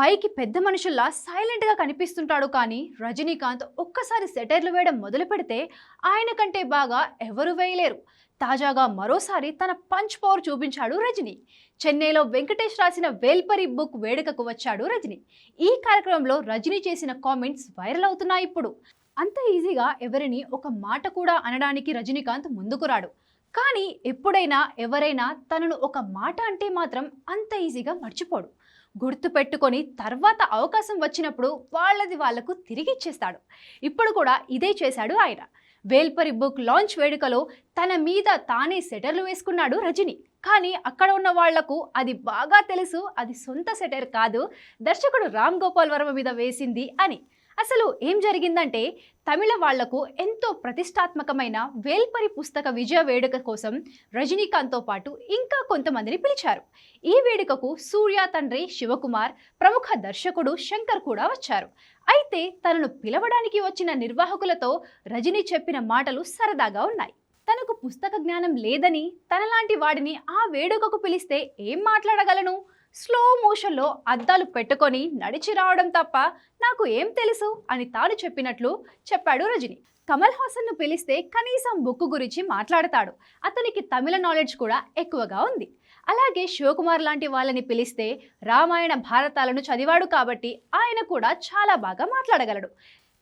పైకి పెద్ద మనుషుల్లా సైలెంట్గా కనిపిస్తుంటాడు కానీ రజనీకాంత్ ఒక్కసారి సెటైర్లు వేయడం మొదలు పెడితే ఆయన కంటే బాగా ఎవరు వేయలేరు. తాజాగా మరోసారి తన పంచ్ పవర్ చూపించాడు రజనీ. చెన్నైలో వెంకటేష్ రాసిన వేల్పరి బుక్ వేడుకకు వచ్చాడు రజనీ. ఈ కార్యక్రమంలో రజనీ చేసిన కామెంట్స్ వైరల్ అవుతున్నాయి ఇప్పుడు. అంత ఈజీగా ఎవరిని ఒక మాట కూడా అనడానికి రజనీకాంత్ ముందుకు రాడు. కానీ ఎప్పుడైనా ఎవరైనా తనను ఒక మాట అంటే మాత్రం అంత ఈజీగా మర్చిపోడు. గుర్తుపెట్టుకొని తర్వాత అవకాశం వచ్చినప్పుడు వాళ్ళది వాళ్ళకు తిరిగి ఇచ్చేస్తాడు. ఇప్పుడు కూడా ఇదే చేశాడు ఆయన. వేల్పరి బుక్ లాంచ్ వేడుకలో తన మీద తానే సెటర్లు వేసుకున్నాడు రజని. కానీ అక్కడ ఉన్న వాళ్ళకు అది బాగా తెలుసు అది సొంత సెటర్ కాదు దర్శకుడు రామ్ గోపాల్ వర్మ మీద వేసింది అని. అసలు ఏం జరిగిందంటే తమిళ వాళ్ళకు ఎంతో ప్రతిష్టాత్మకమైన వేల్పరి పుస్తక విజయ వేడుక కోసం రజనీకాంత్తో పాటు ఇంకా కొంతమందిని పిలిచారు. ఈ వేడుకకు సూర్య తండ్రి శివకుమార్ ప్రముఖ దర్శకుడు శంకర్ కూడా వచ్చారు. అయితే తనను పిలవడానికి వచ్చిన నిర్వాహకులతో రజనీ చెప్పిన మాటలు సరదాగా ఉన్నాయి. తనకు పుస్తక జ్ఞానం లేదని తనలాంటి వాడిని ఆ వేడుకకు పిలిస్తే ఏం మాట్లాడగలను? స్లో మోషన్లో అద్దాలు పెట్టుకొని నడిచి రావడం తప్ప నాకు ఏం తెలుసు అని తాను చెప్పినట్లు చెప్పాడు రజని. కమల్ హాసన్ను పిలిస్తే కనీసం బుక్ గురించి మాట్లాడతాడు. అతనికి తమిళ నాలెడ్జ్ కూడా ఎక్కువగా ఉంది. అలాగే శివకుమార్ లాంటి వాళ్ళని పిలిస్తే రామాయణ భారతాలను చదివాడు కాబట్టి ఆయన కూడా చాలా బాగా మాట్లాడగలడు.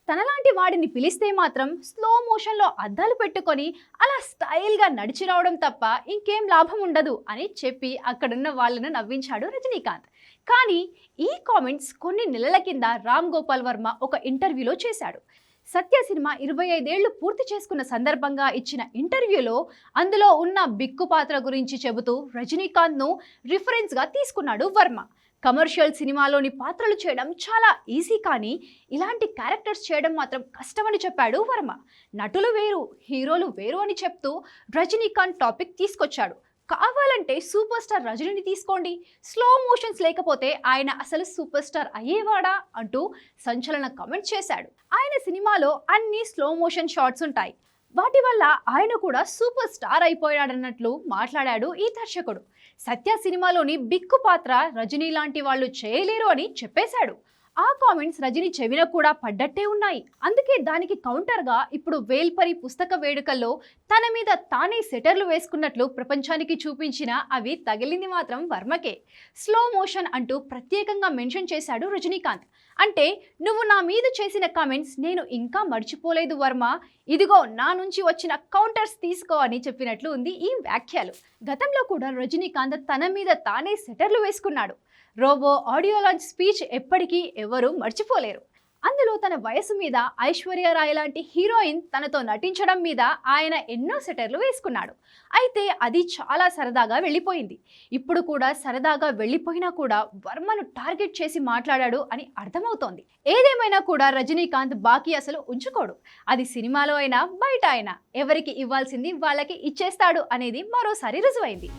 తనలాంటి వాడిని పిలిస్తే మాత్రం స్లో మోషన్లో అద్దాలు పెట్టుకొని అలా స్టైల్గా నడిచి రావడం తప్ప ఇంకేం లాభం ఉండదు అని చెప్పి అక్కడున్న వాళ్ళను నవ్వించాడు రజనీకాంత్. కానీ ఈ కామెంట్స్ కొన్ని నెలల కింద రామ్ గోపాల్ వర్మ ఒక ఇంటర్వ్యూలో చేశాడు. సత్య సినిమా ఇరవై ఐదేళ్ళు పూర్తి చేసుకున్న సందర్భంగా ఇచ్చిన ఇంటర్వ్యూలో అందులో ఉన్న బిక్కు పాత్ర గురించి చెబుతూ రజనీకాంత్ను రిఫరెన్స్గా తీసుకున్నాడు వర్మ. కమర్షియల్ సినిమాలోని పాత్రలు చేయడం చాలా ఈజీ కానీ ఇలాంటి క్యారెక్టర్స్ చేయడం మాత్రం కష్టమని చెప్పాడు వర్మ. నటులు వేరు హీరోలు వేరు అని చెప్తూ రజనీకాంత్ టాపిక్ తీసుకొచ్చాడు. కావాలంటే సూపర్ స్టార్ రజనీని తీసుకోండి. స్లో మోషన్స్ లేకపోతే ఆయన అసలు సూపర్ స్టార్ అయ్యేవాడా? అంటూ సంచలన కామెంట్ చేశాడు. ఆయన సినిమాలో అన్ని స్లో మోషన్ షాట్స్ ఉంటాయి. వాటి వల్ల ఆయన కూడా సూపర్ స్టార్ అయిపోయాడన్నట్లు మాట్లాడాడు ఈ దర్శకుడు. సత్య సినిమాలోని బిక్కు పాత్ర రజనీ లాంటి వాళ్ళు చేయలేరు అని చెప్పేశాడు. ఆ కామెంట్స్ రజనీ చెవిన కూడా పడ్డట్టే ఉన్నాయి. అందుకే దానికి కౌంటర్గా ఇప్పుడు వేల్పరి పుస్తక వేడుకల్లో తన మీద తానే సెటర్లు వేసుకున్నట్లు ప్రపంచానికి చూపించిన అవి తగిలింది మాత్రం వర్మకే. స్లో మోషన్ అంటూ ప్రత్యేకంగా మెన్షన్ చేశాడు రజనీకాంత్. అంటే నువ్వు నా మీద చేసిన కామెంట్స్ నేను ఇంకా మర్చిపోలేదు వర్మ. ఇదిగో నా నుంచి వచ్చిన కౌంటర్స్ తీసుకో అని చెప్పినట్లు ఉంది ఈ వ్యాఖ్యలు. గతంలో కూడా రజనీకాంత్ తన మీద తానే సెటర్లు వేసుకున్నాడు. రోబో ఆడియో లాంచ్ స్పీచ్ ఎప్పటికీ ఎవరూ మర్చిపోలేరు. అందులో తన వయసు మీద ఐశ్వర్య రాయ్ లాంటి హీరోయిన్ తనతో నటించడం మీద ఆయన ఎన్నో సెటర్లు వేసుకున్నాడు. అయితే అది చాలా సరదాగా వెళ్ళిపోయింది. ఇప్పుడు కూడా సరదాగా వెళ్ళిపోయినా కూడా వర్మను టార్గెట్ చేసి మాట్లాడాడు అని అర్థమవుతోంది. ఏదేమైనా కూడా రజనీకాంత్ బాకీ అసలు ఉంచుకోడు. అది సినిమాలో అయినా బయట అయినా ఎవరికి ఇవ్వాల్సింది వాళ్ళకి ఇచ్చేస్తాడు అనేది మరోసారి రుజువైంది.